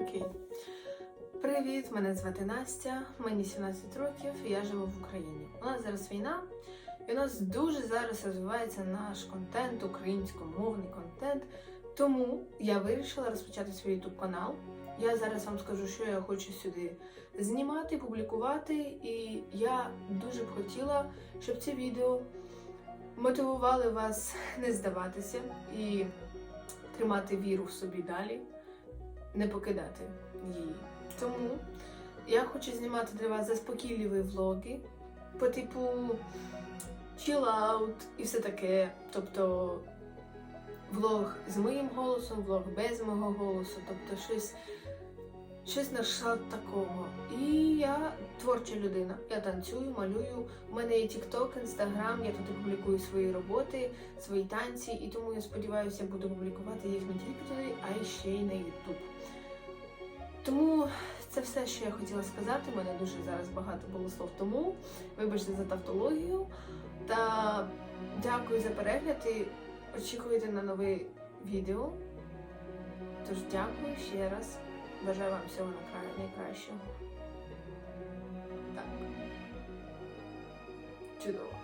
Окей. Привіт, мене звати Настя, мені 17 років, і я живу в Україні. У нас зараз війна, і у нас дуже зараз розвивається наш контент, українськомовний контент. Тому я вирішила розпочати свій YouTube канал. Я зараз вам скажу, що я хочу сюди знімати, публікувати, і я дуже б хотіла, щоб ці відео мотивували вас не здаватися і тримати віру в собі далі, не покидати її. Тому я хочу знімати для вас заспокійливі влоги по типу chill out і все таке. Тобто влог з моїм голосом, влог без мого голосу, тобто щось, щось на кшталт такого. І я творча людина. Я танцюю, малюю. У мене є TikTok, Instagram, я туди публікую свої роботи, свої танці, і тому я сподіваюся, буду публікувати їх не тільки туди, а й ще й на YouTube. Тому це все, що я хотіла сказати. У мене дуже зараз багато було слов тому. Вибачте за тавтологію. Та дякую за перегляд очікуйте на нове відео. Тож дякую ще раз. Бажаю вам всього найкращого. Так. Чудово.